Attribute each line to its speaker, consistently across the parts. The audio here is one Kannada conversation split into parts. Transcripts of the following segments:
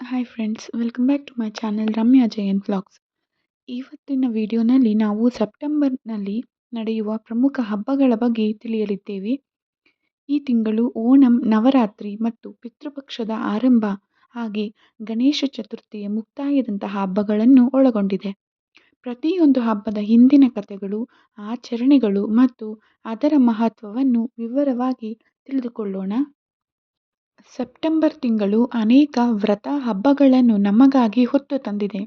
Speaker 1: Hi friends welcome back to my channel Ramya Jayanth vlogs ಇವತ್ತಿನ ವಿಡಿಯೋನಲ್ಲಿ ನಾವು ಸೆಪ್ಟೆಂಬರ್ನಲ್ಲಿ ನಡೆಯುವ ಪ್ರಮುಖ ಹಬ್ಬಗಳ ಬಗ್ಗೆ ತಿಳಿಯಲಿದ್ದೇವೆ. ಈ ತಿಂಗಳು ಓಣಂ, ನವರಾತ್ರಿ ಮತ್ತು ಪಿತೃಪಕ್ಷದ ಆರಂಭ, ಹಾಗೆ ಗಣೇಶ ಚತುರ್ಥಿಯ ಮುಕ್ತಾಯದಂತಹ ಹಬ್ಬಗಳನ್ನು ಒಳಗೊಂಡಿದೆ. ಪ್ರತಿಯೊಂದು ಹಬ್ಬದ ಹಿಂದಿನ ಕಥೆಗಳು, ಆಚರಣೆಗಳು ಮತ್ತು ಅದರ ಮಹತ್ವವನ್ನು ವಿವರವಾಗಿ ತಿಳಿದುಕೊಳ್ಳೋಣ. ಸೆಪ್ಟೆಂಬರ್ ತಿಂಗಳು ಅನೇಕ ವ್ರತ ಹಬ್ಬಗಳನ್ನು ನಮಗಾಗಿ ಹೊತ್ತು ತಂದಿದೆ.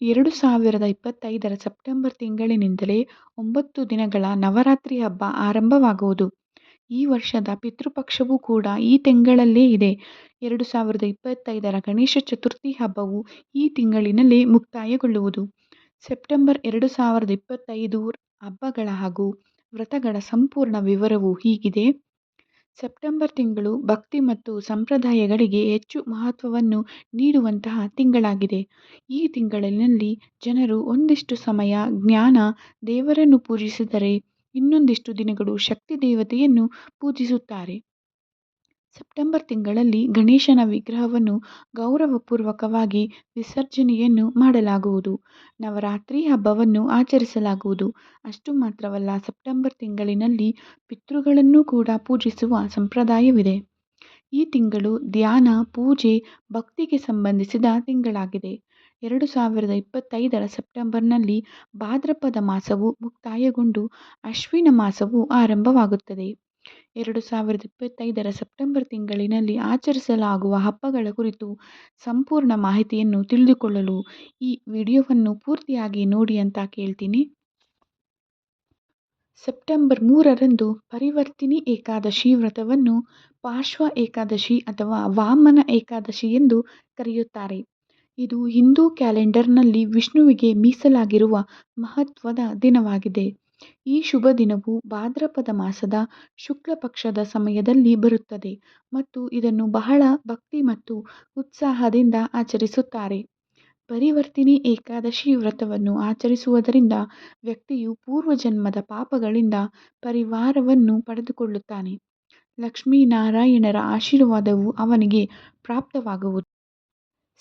Speaker 1: ಎರಡು ಸಾವಿರದ ಇಪ್ಪತ್ತೈದರ ಸೆಪ್ಟೆಂಬರ್ ತಿಂಗಳಿನಿಂದಲೇ ಒಂಬತ್ತು ದಿನಗಳ ನವರಾತ್ರಿ ಹಬ್ಬ ಆರಂಭವಾಗುವುದು. ಈ ವರ್ಷದ ಪಿತೃಪಕ್ಷವೂ ಕೂಡ ಈ ತಿಂಗಳಲ್ಲೇ ಇದೆ. ಎರಡು ಸಾವಿರದ ಇಪ್ಪತ್ತೈದರ ಗಣೇಶ ಚತುರ್ಥಿ ಹಬ್ಬವು ಈ ತಿಂಗಳಿನಲ್ಲಿ ಮುಕ್ತಾಯಗೊಳ್ಳುವುದು. ಸೆಪ್ಟೆಂಬರ್ ಎರಡು ಸಾವಿರದ ಇಪ್ಪತ್ತೈದು ಹಬ್ಬಗಳ ಹಾಗೂ ವ್ರತಗಳ ಸಂಪೂರ್ಣ ವಿವರವು ಹೀಗಿದೆ. ಸೆಪ್ಟೆಂಬರ್ ತಿಂಗಳು ಭಕ್ತಿ ಮತ್ತು ಸಂಪ್ರದಾಯಗಳಿಗೆ ಹೆಚ್ಚು ಮಹತ್ವವನ್ನು ನೀಡುವಂತಹ ತಿಂಗಳಾಗಿದೆ. ಈ ತಿಂಗಳಿನಲ್ಲಿ ಜನರು ಒಂದಿಷ್ಟು ಸಮಯ ಜ್ಞಾನ, ದೇವರನ್ನು ಪೂಜಿಸಿದರೆ ಇನ್ನೊಂದಿಷ್ಟು ದಿನಗಳು ಶಕ್ತಿ ದೇವತೆಯನ್ನು ಪೂಜಿಸುತ್ತಾರೆ. ಸೆಪ್ಟೆಂಬರ್ ತಿಂಗಳಲ್ಲಿ ಗಣೇಶನ ವಿಗ್ರಹವನ್ನು ಗೌರವಪೂರ್ವಕವಾಗಿ ವಿಸರ್ಜನೆಯನ್ನು ಮಾಡಲಾಗುವುದು. ನವರಾತ್ರಿ ಹಬ್ಬವನ್ನು ಆಚರಿಸಲಾಗುವುದು. ಅಷ್ಟು ಮಾತ್ರವಲ್ಲ, ಸೆಪ್ಟೆಂಬರ್ ತಿಂಗಳಿನಲ್ಲಿ ಪಿತೃಗಳನ್ನು ಕೂಡ ಪೂಜಿಸುವ ಸಂಪ್ರದಾಯವಿದೆ. ಈ ತಿಂಗಳು ಧ್ಯಾನ, ಪೂಜೆ, ಭಕ್ತಿಗೆ ಸಂಬಂಧಿಸಿದ ತಿಂಗಳಾಗಿದೆ. ಎರಡು ಸಾವಿರದ ಇಪ್ಪತ್ತೈದರ ಸೆಪ್ಟೆಂಬರ್ನಲ್ಲಿ ಭಾದ್ರಪದ ಮಾಸವು ಮುಕ್ತಾಯಗೊಂಡು ಅಶ್ವಿನ ಮಾಸವು ಆರಂಭವಾಗುತ್ತದೆ. ಎರಡು ಸಾವಿರದ ಇಪ್ಪತ್ತೈದರ ಸೆಪ್ಟೆಂಬರ್ ತಿಂಗಳಿನಲ್ಲಿ ಆಚರಿಸಲಾಗುವ ಹಬ್ಬಗಳ ಕುರಿತು ಸಂಪೂರ್ಣ ಮಾಹಿತಿಯನ್ನು ತಿಳಿದುಕೊಳ್ಳಲು ಈ ವಿಡಿಯೋವನ್ನು ಪೂರ್ತಿಯಾಗಿ ನೋಡಿ ಅಂತ ಕೇಳ್ತೀನಿ. ಸೆಪ್ಟೆಂಬರ್ ಮೂರರಂದು ಪರಿವರ್ತಿನಿ ಏಕಾದಶಿ ವ್ರತವನ್ನು ಪಾರ್ಶ್ವ ಏಕಾದಶಿ ಅಥವಾ ವಾಮನ ಏಕಾದಶಿ ಎಂದು ಕರೆಯುತ್ತಾರೆ. ಇದು ಹಿಂದೂ ಕ್ಯಾಲೆಂಡರ್ನಲ್ಲಿ ವಿಷ್ಣುವಿಗೆ ಮೀಸಲಾಗಿರುವ ಮಹತ್ವದ ದಿನವಾಗಿದೆ. ಈ ಶುಭ ದಿನವು ಭಾದ್ರಪದ ಮಾಸದ ಶುಕ್ಲ ಪಕ್ಷದ ಸಮಯದಲ್ಲಿ ಬರುತ್ತದೆ ಮತ್ತು ಇದನ್ನು ಬಹಳ ಭಕ್ತಿ ಮತ್ತು ಉತ್ಸಾಹದಿಂದ ಆಚರಿಸುತ್ತಾರೆ. ಪರಿವರ್ತಿನಿ ಏಕಾದಶಿ ವ್ರತವನ್ನು ಆಚರಿಸುವುದರಿಂದ ವ್ಯಕ್ತಿಯು ಪೂರ್ವಜನ್ಮದ ಪಾಪಗಳಿಂದ ಪರಿವಾರವನ್ನು ಪಡೆದುಕೊಳ್ಳುತ್ತಾನೆ. ಲಕ್ಷ್ಮೀನಾರಾಯಣರ ಆಶೀರ್ವಾದವು ಅವನಿಗೆ ಪ್ರಾಪ್ತವಾಗುವುದು.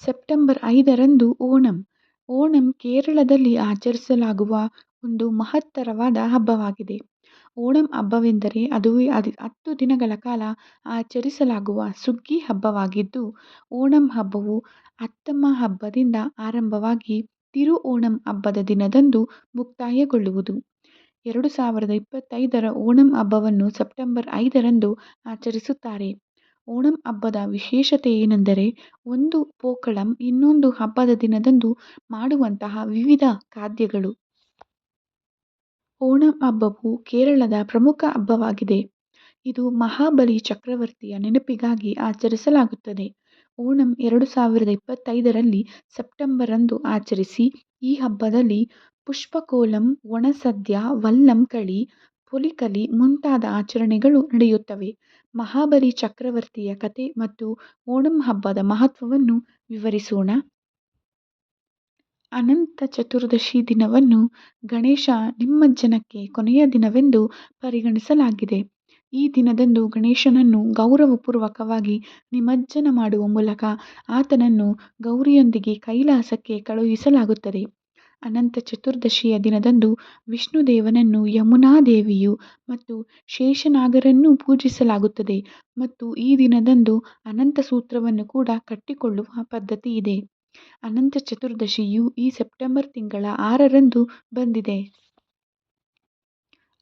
Speaker 1: ಸೆಪ್ಟೆಂಬರ್ ಐದರಂದು ಓಣಂ. ಓಣಂ ಕೇರಳದಲ್ಲಿ ಆಚರಿಸಲಾಗುವ ಒಂದು ಮಹತ್ತರವಾದ ಹಬ್ಬವಾಗಿದೆ. ಓಣಂ ಹಬ್ಬವೆಂದರೆ ಅದುವೇ ಅದು ಹತ್ತು ದಿನಗಳ ಕಾಲ ಆಚರಿಸಲಾಗುವ ಸುಗ್ಗಿ ಹಬ್ಬವಾಗಿದ್ದು, ಓಣಂ ಹಬ್ಬವು ಅತ್ತಮ್ಮ ಹಬ್ಬದಿಂದ ಆರಂಭವಾಗಿ ತಿರು ಓಣಂ ಹಬ್ಬದ ದಿನದಂದು ಮುಕ್ತಾಯಗೊಳ್ಳುವುದು. ಎರಡು ಸಾವಿರದ ಇಪ್ಪತ್ತೈದರ ಓಣಂ ಹಬ್ಬವನ್ನು ಸೆಪ್ಟೆಂಬರ್ ಐದರಂದು ಆಚರಿಸುತ್ತಾರೆ. ಓಣಂ ಹಬ್ಬದ ವಿಶೇಷತೆ ಏನೆಂದರೆ, ಒಂದು ಪೋಕಳಂ ಇನ್ನೊಂದು ಹಬ್ಬದ ದಿನದಂದು ಮಾಡುವಂತಹ ವಿವಿಧ ಖಾದ್ಯಗಳು. ಓಣಂ ಹಬ್ಬವು ಕೇರಳದ ಪ್ರಮುಖ ಹಬ್ಬವಾಗಿದೆ. ಇದು ಮಹಾಬಲಿ ಚಕ್ರವರ್ತಿಯ ನೆನಪಿಗಾಗಿ ಆಚರಿಸಲಾಗುತ್ತದೆ. ಓಣಂ ಎರಡು ಸಾವಿರದ ಇಪ್ಪತ್ತೈದರಲ್ಲಿ ಸೆಪ್ಟೆಂಬರಂದು ಆಚರಿಸಿ, ಈ ಹಬ್ಬದಲ್ಲಿ ಪುಷ್ಪಕೋಲಂ, ಒಣಸದ್ಯ, ವಲ್ಲಂ ಕಳಿ, ಪುಲಿಕಲಿ ಮುಂತಾದ ಆಚರಣೆಗಳು ನಡೆಯುತ್ತವೆ. ಮಹಾಬಲಿ ಚಕ್ರವರ್ತಿಯ ಕಥೆ ಮತ್ತು ಓಣಂ ಹಬ್ಬದ ಮಹತ್ವವನ್ನು ವಿವರಿಸೋಣ. ಅನಂತ ಚತುರ್ದಶಿ ದಿನವನ್ನು ಗಣೇಶ ನಿಮಜ್ಜನಕ್ಕೆ ಕೊನೆಯ ದಿನವೆಂದು ಪರಿಗಣಿಸಲಾಗಿದೆ. ಈ ದಿನದಂದು ಗಣೇಶನನ್ನು ಗೌರವಪೂರ್ವಕವಾಗಿ ನಿಮಜ್ಜನ ಮಾಡುವ ಮೂಲಕ ಆತನನ್ನು ಗೌರಿಯೊಂದಿಗೆ ಕೈಲಾಸಕ್ಕೆ ಕಳುಹಿಸಲಾಗುತ್ತದೆ. ಅನಂತ ಚತುರ್ದಶಿಯ ದಿನದಂದು ವಿಷ್ಣುದೇವನನ್ನು ಯಮುನಾದೇವಿಯು ಮತ್ತು ಶೇಷನಾಗರನ್ನು ಪೂಜಿಸಲಾಗುತ್ತದೆ ಮತ್ತು ಈ ದಿನದಂದು ಅನಂತ ಸೂತ್ರವನ್ನು ಕೂಡ ಕಟ್ಟಿಕೊಳ್ಳುವ ಪದ್ಧತಿ ಇದೆ ಅನಂತ ಚತುರ್ದಶಿಯು ಈ ಸೆಪ್ಟೆಂಬರ್ ತಿಂಗಳ ಆರರಂದು ಬಂದಿದೆ.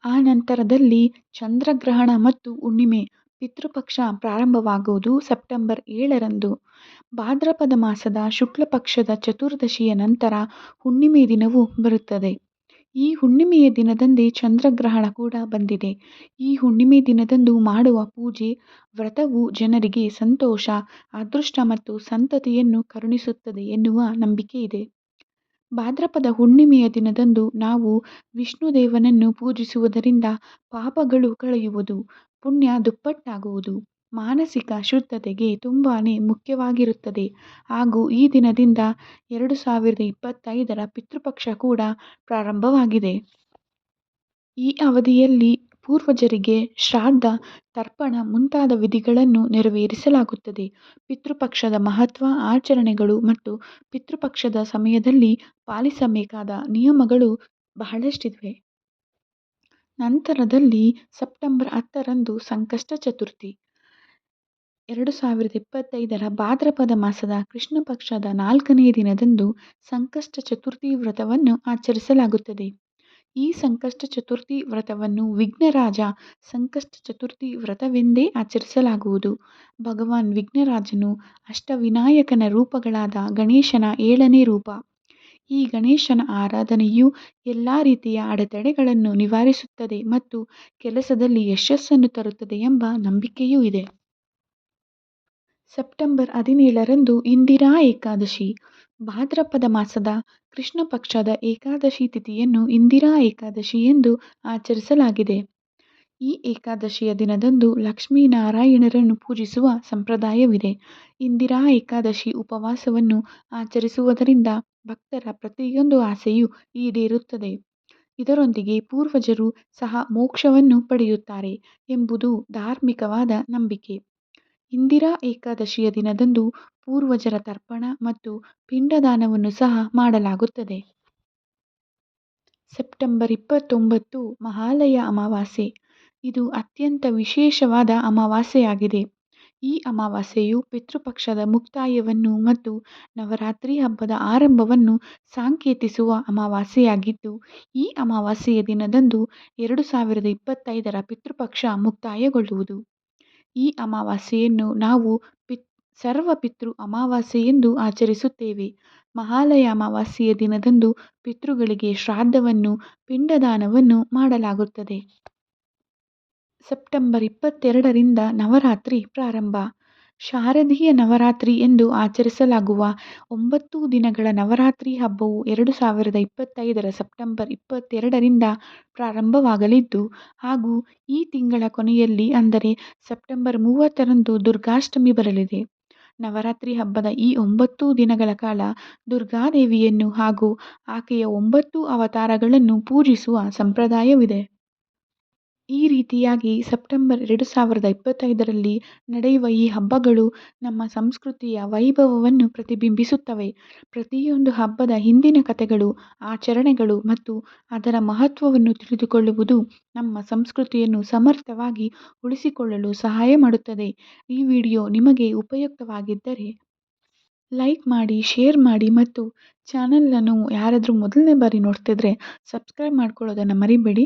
Speaker 1: ಆ ನಂತರದಲ್ಲಿ ಚಂದ್ರಗ್ರಹಣ ಮತ್ತು ಹುಣ್ಣಿಮೆ ಪಿತೃಪಕ್ಷ ಪ್ರಾರಂಭವಾಗುವುದು ಸೆಪ್ಟೆಂಬರ್ ಏಳರಂದು. ಭಾದ್ರಪದ ಮಾಸದ ಶುಕ್ಲಪಕ್ಷದ ಚತುರ್ದಶಿಯ ನಂತರ ಹುಣ್ಣಿಮೆ ದಿನವು ಬರುತ್ತದೆ. ಈ ಹುಣ್ಣಿಮೆಯ ದಿನದಂದೇ ಚಂದ್ರಗ್ರಹಣ ಕೂಡ ಬಂದಿದೆ. ಈ ಹುಣ್ಣಿಮೆ ದಿನದಂದು ಮಾಡುವ ಪೂಜೆ ವ್ರತವು ಜನರಿಗೆ ಸಂತೋಷ, ಅದೃಷ್ಟ ಮತ್ತು ಸಂತತಿಯನ್ನು ಕರುಣಿಸುತ್ತದೆ ಎನ್ನುವ ನಂಬಿಕೆ ಇದೆ. ಭಾದ್ರಪದ ಹುಣ್ಣಿಮೆಯ ದಿನದಂದು ನಾವು ವಿಷ್ಣುದೇವನನ್ನು ಪೂಜಿಸುವುದರಿಂದ ಪಾಪಗಳು ಕಳೆಯುವುದು, ಪುಣ್ಯ ದುಪ್ಪಟ್ಟಾಗುವುದು. ಮಾನಸಿಕ ಶುದ್ಧತೆಗೆ ತುಂಬಾ ಮುಖ್ಯವಾಗಿರುತ್ತದೆ. ಹಾಗೂ ಈ ದಿನದಿಂದ ಎರಡು ಸಾವಿರದ ಇಪ್ಪತ್ತೈದರ ಪಿತೃಪಕ್ಷ ಕೂಡ ಪ್ರಾರಂಭವಾಗಿದೆ. ಈ ಅವಧಿಯಲ್ಲಿ ಪೂರ್ವಜರಿಗೆ ಶ್ರಾದ್ದ, ತರ್ಪಣ ಮುಂತಾದ ವಿಧಿಗಳನ್ನು ನೆರವೇರಿಸಲಾಗುತ್ತದೆ. ಪಿತೃಪಕ್ಷದ ಮಹತ್ವ, ಆಚರಣೆಗಳು ಮತ್ತು ಪಿತೃಪಕ್ಷದ ಸಮಯದಲ್ಲಿ ಪಾಲಿಸಬೇಕಾದ ನಿಯಮಗಳು ಬಹಳಷ್ಟಿವೆ ನಂತರದಲ್ಲಿ ಸೆಪ್ಟೆಂಬರ್ ಹತ್ತರಂದು ಸಂಕಷ್ಟ ಚತುರ್ಥಿ. ಎರಡು ಸಾವಿರದ ಇಪ್ಪತ್ತೈದರ ಭಾದ್ರಪದ ಮಾಸದ ಕೃಷ್ಣ ಪಕ್ಷದ ನಾಲ್ಕನೇ ದಿನದಂದು ಸಂಕಷ್ಟ ಚತುರ್ಥಿ ವ್ರತವನ್ನು ಆಚರಿಸಲಾಗುತ್ತದೆ. ಈ ಸಂಕಷ್ಟ ಚತುರ್ಥಿ ವ್ರತವನ್ನು ವಿಘ್ನರಾಜ ಸಂಕಷ್ಟ ಚತುರ್ಥಿ ವ್ರತವೆಂದೇ ಆಚರಿಸಲಾಗುವುದು. ಭಗವಾನ್ ವಿಘ್ನರಾಜನು ಅಷ್ಟವಿನಾಯಕನ ರೂಪಗಳಾದ ಗಣೇಶನ ಏಳನೇ ರೂಪ. ಈ ಗಣೇಶನ ಆರಾಧನೆಯು ಎಲ್ಲ ರೀತಿಯ ಅಡೆತಡೆಗಳನ್ನು ನಿವಾರಿಸುತ್ತದೆ ಮತ್ತು ಕೆಲಸದಲ್ಲಿ ಯಶಸ್ಸನ್ನು ತರುತ್ತದೆ ಎಂಬ ನಂಬಿಕೆಯೂ ಇದೆ. ಸೆಪ್ಟೆಂಬರ್ ಹದಿನೇಳರಂದು ಇಂದಿರಾ ಏಕಾದಶಿ. ಭಾದ್ರಪದ ಮಾಸದ ಕೃಷ್ಣ ಪಕ್ಷದ ಏಕಾದಶಿ ತಿಥಿಯನ್ನು ಇಂದಿರಾ ಏಕಾದಶಿ ಎಂದು ಆಚರಿಸಲಾಗಿದೆ. ಈ ಏಕಾದಶಿಯ ದಿನದಂದು ಲಕ್ಷ್ಮೀನಾರಾಯಣರನ್ನು ಪೂಜಿಸುವ ಸಂಪ್ರದಾಯವಿದೆ. ಇಂದಿರಾ ಏಕಾದಶಿ ಉಪವಾಸವನ್ನು ಆಚರಿಸುವುದರಿಂದ ಭಕ್ತರ ಪ್ರತಿಯೊಂದು ಆಸೆಯೂ ಈಡೇರುತ್ತದೆ. ಇದರೊಂದಿಗೆ ಪೂರ್ವಜರು ಸಹ ಮೋಕ್ಷವನ್ನು ಪಡೆಯುತ್ತಾರೆ ಎಂಬುದು ಧಾರ್ಮಿಕವಾದ ನಂಬಿಕೆ. ಇಂದಿರಾ ಏಕಾದಶಿಯ ದಿನದಂದು ಪೂರ್ವಜರ ತರ್ಪಣ ಮತ್ತು ಪಿಂಡದಾನವನ್ನು ಸಹ ಮಾಡಲಾಗುತ್ತದೆ. ಸೆಪ್ಟೆಂಬರ್ ಇಪ್ಪತ್ತೊಂಬತ್ತು, ಮಹಾಲಯ ಅಮಾವಾಸ್ಯೆ. ಇದು ಅತ್ಯಂತ ವಿಶೇಷವಾದ ಅಮಾವಾಸ್ಯೆಯಾಗಿದೆ. ಈ ಅಮಾವಾಸ್ಯೆಯು ಪಿತೃಪಕ್ಷದ ಮುಕ್ತಾಯವನ್ನು ಮತ್ತು ನವರಾತ್ರಿ ಹಬ್ಬದ ಆರಂಭವನ್ನು ಸಾಂಕೇತಿಸುವ ಅಮಾವಾಸ್ಯೆಯಾಗಿದ್ದು, ಈ ಅಮಾವಾಸ್ಯೆಯ ದಿನದಂದು ಎರಡು ಸಾವಿರದ ಇಪ್ಪತ್ತೈದರ ಪಿತೃಪಕ್ಷ ಮುಕ್ತಾಯಗೊಳ್ಳುವುದು. ಈ ಅಮಾವಾಸ್ಯೆಯನ್ನು ನಾವು ಪಿತ್, ಸರ್ವ ಪಿತೃ ಅಮಾವಾಸ್ಯೆ ಎಂದು ಆಚರಿಸುತ್ತೇವೆ. ಮಹಾಲಯ ಅಮಾವಾಸ್ಯೆಯ ದಿನದಂದು ಪಿತೃಗಳಿಗೆ ಶ್ರಾದ್ದವನ್ನು, ಪಿಂಡದಾನವನ್ನು ಮಾಡಲಾಗುತ್ತದೆ. ಸೆಪ್ಟೆಂಬರ್ ಇಪ್ಪತ್ತೆರಡರಿಂದ ನವರಾತ್ರಿ ಪ್ರಾರಂಭ. ಶಾರದೀಯ ನವರಾತ್ರಿ ಎಂದು ಆಚರಿಸಲಾಗುವ ಒಂಬತ್ತು ದಿನಗಳ ನವರಾತ್ರಿ ಹಬ್ಬವು ಎರಡು ಸಾವಿರದ ಇಪ್ಪತ್ತೈದರ ಸೆಪ್ಟೆಂಬರ್ ಇಪ್ಪತ್ತೆರಡರಿಂದ ಪ್ರಾರಂಭವಾಗಲಿದ್ದು, ಹಾಗೂ ಈ ತಿಂಗಳ ಕೊನೆಯಲ್ಲಿ ಅಂದರೆ ಸೆಪ್ಟೆಂಬರ್ ಮೂವತ್ತರಂದು ದುರ್ಗಾಷ್ಟಮಿ ಬರಲಿದೆ. ನವರಾತ್ರಿ ಹಬ್ಬದ ಈ ಒಂಬತ್ತು ದಿನಗಳ ಕಾಲ ದುರ್ಗಾದೇವಿಯನ್ನು ಹಾಗೂ ಆಕೆಯ ಒಂಬತ್ತು ಅವತಾರಗಳನ್ನು ಪೂಜಿಸುವ ಸಂಪ್ರದಾಯವಿದೆ. ಈ ರೀತಿಯಾಗಿ ಸೆಪ್ಟೆಂಬರ್ ಎರಡು ಸಾವಿರದ ಇಪ್ಪತ್ತೈದರಲ್ಲಿ ನಡೆಯುವ ಈ ಹಬ್ಬಗಳು ನಮ್ಮ ಸಂಸ್ಕೃತಿಯ ವೈಭವವನ್ನು ಪ್ರತಿಬಿಂಬಿಸುತ್ತವೆ. ಪ್ರತಿಯೊಂದು ಹಬ್ಬದ ಹಿಂದಿನ ಕಥೆಗಳು, ಆಚರಣೆಗಳು ಮತ್ತು ಅದರ ಮಹತ್ವವನ್ನು ತಿಳಿದುಕೊಳ್ಳುವುದು ನಮ್ಮ ಸಂಸ್ಕೃತಿಯನ್ನು ಸಮರ್ಥವಾಗಿ ಉಳಿಸಿಕೊಳ್ಳಲು ಸಹಾಯ ಮಾಡುತ್ತದೆ. ಈ ವಿಡಿಯೋ ನಿಮಗೆ ಉಪಯುಕ್ತವಾಗಿದ್ದರೆ ಲೈಕ್ ಮಾಡಿ, ಶೇರ್ ಮಾಡಿ ಮತ್ತು ಚಾನಲನ್ನು ಯಾರಾದರೂ ಮೊದಲನೇ ಬಾರಿ ನೋಡ್ತಿದ್ರೆ ಸಬ್ಸ್ಕ್ರೈಬ್ ಮಾಡ್ಕೊಳ್ಳೋದನ್ನು ಮರಿಬೇಡಿ.